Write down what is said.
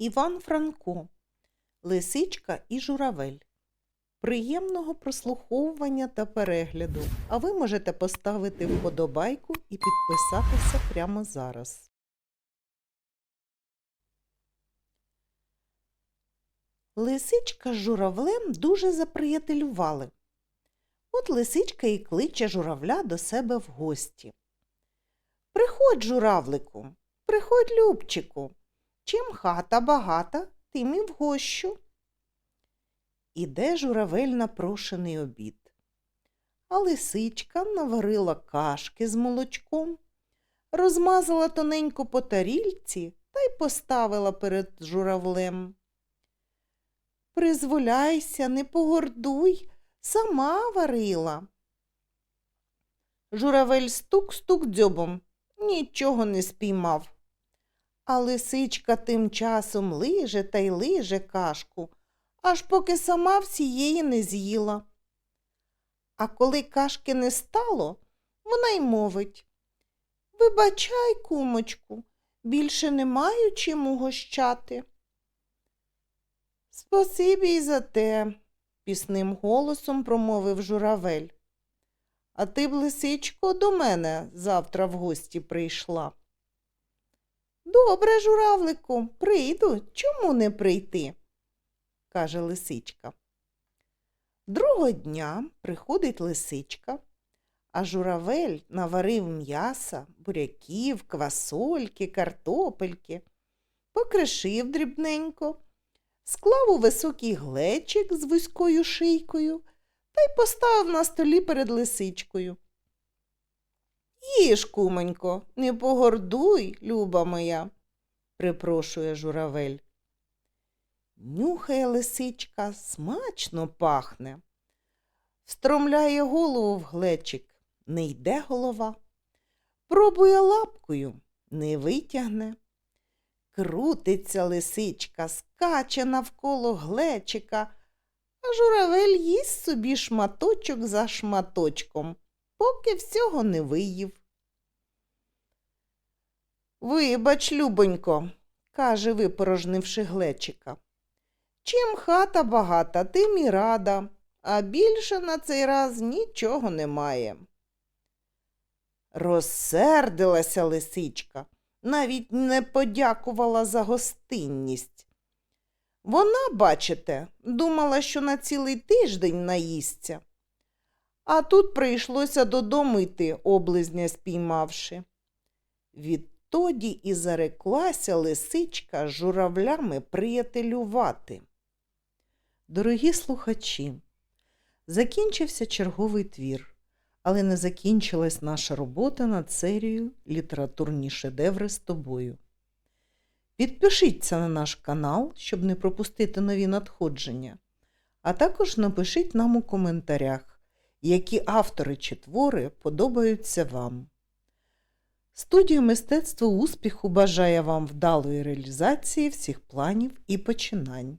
Іван Франко, Лисичка і Журавель. Приємного прослуховування та перегляду, а ви можете поставити вподобайку і підписатися прямо зараз. Лисичка з журавлем дуже заприятелювали. От лисичка і кличе журавля до себе в гості. Приходь, журавлику, приходь, Любчику. Чим хата багата, тим і вгощу. Іде журавель на прошений обід. А лисичка наварила кашки з молочком, розмазала тоненько по тарільці та й поставила перед журавлем. Призволяйся, не погордуй, сама варила. Журавель стук-стук дзьобом, нічого не спіймав. А лисичка тим часом лиже та й лиже кашку, аж поки сама всієї не з'їла. А коли кашки не стало, вона й мовить Вибачай, кумочку, більше не маю чим угощати. Спасибі й за те, пісним голосом промовив журавель. А ти б, лисичко, до мене завтра в гості прийшла. Добре, журавлику, прийду. Чому не прийти? каже лисичка. Другого дня приходить лисичка, а журавель наварив м'яса, буряків, квасольки, картопельки, покришив дрібненько, склав у високий глечик з вузькою шийкою та й поставив на столі перед лисичкою. Їж, кумонько, не погордуй, люба моя, припрошує журавель. Нюхає лисичка, смачно пахне. Встромляє голову в глечик, не йде голова. Пробує лапкою, не витягне. Крутиться лисичка, скаче навколо глечика, а журавель їсть собі шматочок за шматочком, поки всього не виїв. Вибач, любонько, каже, випорожнивши глечика. Чим хата багата, тим і рада, а більше на цей раз нічого немає. Розсердилася лисичка, навіть не подякувала за гостинність. Вона, бачите, думала, що на цілий тиждень наїсться, а тут прийшлося додому йти, облизня спіймавши. Відтоді і зареклася лисичка з журавлями приятелювати. Дорогі слухачі, закінчився черговий твір, але не закінчилась наша робота над серією Літературні шедеври з тобою. Підпишіться на наш канал, щоб не пропустити нові надходження, а також напишіть нам у коментарях, які автори чи твори подобаються вам. Студія мистецтва успіху бажає вам вдалої реалізації всіх планів і починань.